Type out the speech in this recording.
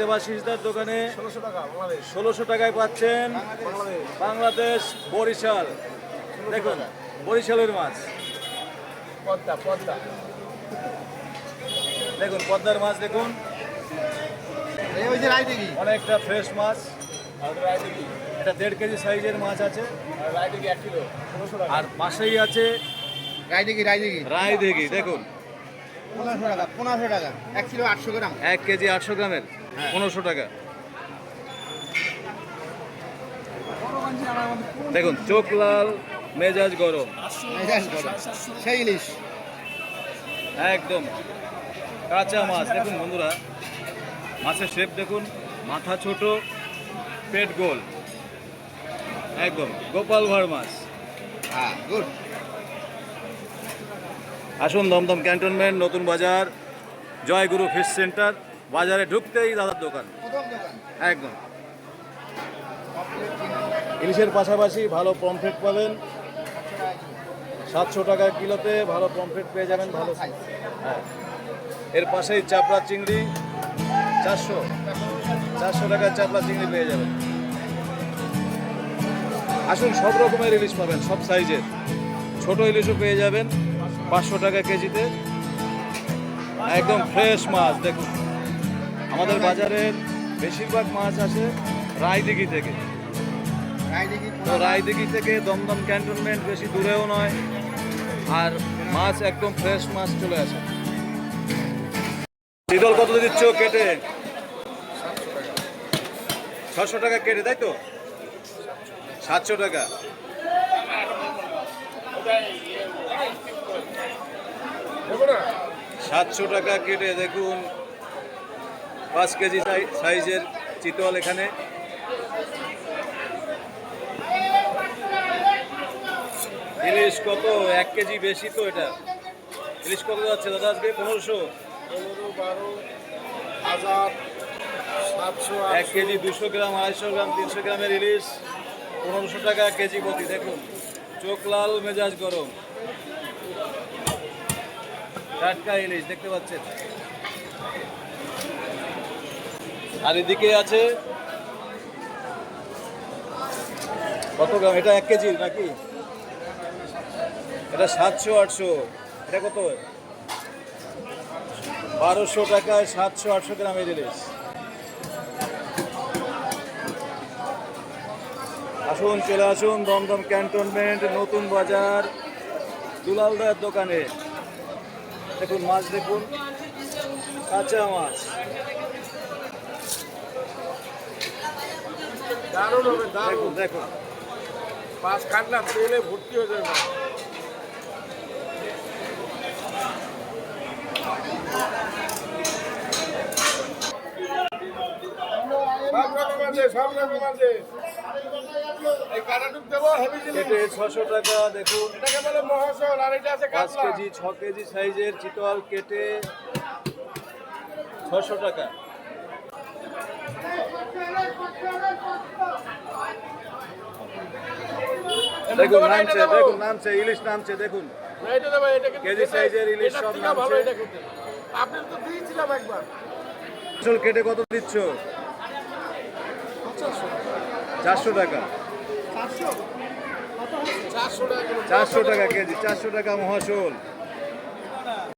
দেবাশিসদার দোকানে ষোলোশো টাকা বাংলাদেশ। ষোলোশো টাকায় পাচ্ছেন বাংলাদেশ। বরিশাল। দেখুন বরিশালের মাছ। পদ্মা পদ্মা। দেখুন পদ্মার মাছ দেখুন। রায়দিঘি। অনেকটা ফ্রেশ মাছ। এটা দেড় কেজি সাইজের মাছ আছে। আর রায়দিঘি পাশেই আছে রায়দিঘি রায়দিঘি। রায় দেখি দেখুন। পনেরোশো টাকা পনেরোশো টাকা। এক কিলো আটশো গ্রাম। এক কেজি আটশো গ্রামের। পনেরোশো টাকা। দেখুন চোখ লাল মেজাজ গরম। সেই ইলিশ। একদম। কাঁচা মাছ। দেখুন বন্ধুরা মাছের শেপ দেখুন। মাথা ছোট পেট গোল। একদম গোপাল ভাড় মাছ। হ্যাঁ গুড। আসুন দমদম ক্যান্টনমেন্ট নতুন বাজার জয়গুরু ফিশ সেন্টার। বাজারে ঢুকতেই দাদার দোকান। একদম। ইলিশের পাশাপাশি ভালো পমফ্রেট পাবেন। সাতশো টাকা কিলোতে ভালো পমফ্রেট পেয়ে যাবেন, ভালো হ্যাঁ। এর পাশেই চাপড়া চিংড়ি, চারশো। চারশো টাকার চাপড়া চিংড়ি পেয়ে যাবেন। আসুন, সব রকমের ইলিশ পাবেন, সব সাইজের ছোট ইলিশও পেয়ে যাবেন, পাঁচশো টাকা কেজিতে। একদম ফ্রেশ মাছ, দেখুন। আমাদের বাজারের বেশিরভাগ মাছ আসে রায়দিঘি থেকে। তো রায়দিঘি থেকে দমদম ক্যান্টনমেন্ট বেশি দূরেও নয় আর মাছ একদম ফ্রেশ মাছ চলে আসে। শীতল কত দিচ্ছ কেটে? ছশো টাকা কেটে তাই তো? সাতশো টাকা। সাতশো টাকা কেটে দেখুন পাঁচ কেজি সাই- সাইজের চিতল এখানে। ইলিশ কত? এক কেজি বেশি তো এটা। ইলিশ কত যাচ্ছে দাদা আজকে? পনেরোশো। পনেরো বারো হাজার সাতশো এক কেজি দুশো গ্রাম আড়াইশো গ্রাম তিনশো গ্রামের ইলিশ পনেরোশো টাকা কেজি প্রতি। দেখুন চোখ লাল মেজাজ গরম। টাটকা ইলিশ দেখতে পাচ্ছেন? আর এদিকে আছে কত গ্রাম? এটা এক কেজি নাকি? এটা সাতশো আটশো। এটা কত? বারোশো টাকায় সাতশো আটশো গ্রামের ইলিশ আসুন, চলে আসুন, দমদম ক্যান্টনমেন্ট, নতুন বাজার, দুলালদার দোকানে। দেখুন, মাছ দেখুন। কাঁচা মাছ। দারুণ হবে দারুণ। দেখুন পাঁচ কাটলাম তেলে ভর্তি হয়ে যাবে। ছশো টাকা দেখুন। পাঁচ কেজি ছ কেজি সাইজের চিতল কেটে ছশো টাকা। দেখুন নামছে দেখুন নামছে ইলিশ নামছে দেখুন। কেজি সাইজের ইলিশ সব নামছে। আপনি তো দিয়েছিলাম একবার। আসল কেটে কত দিচ্ছ? চারশো টাকা। চারশো টাকা। চারশো টাকা কেজি চারশো টাকা মহাশোল।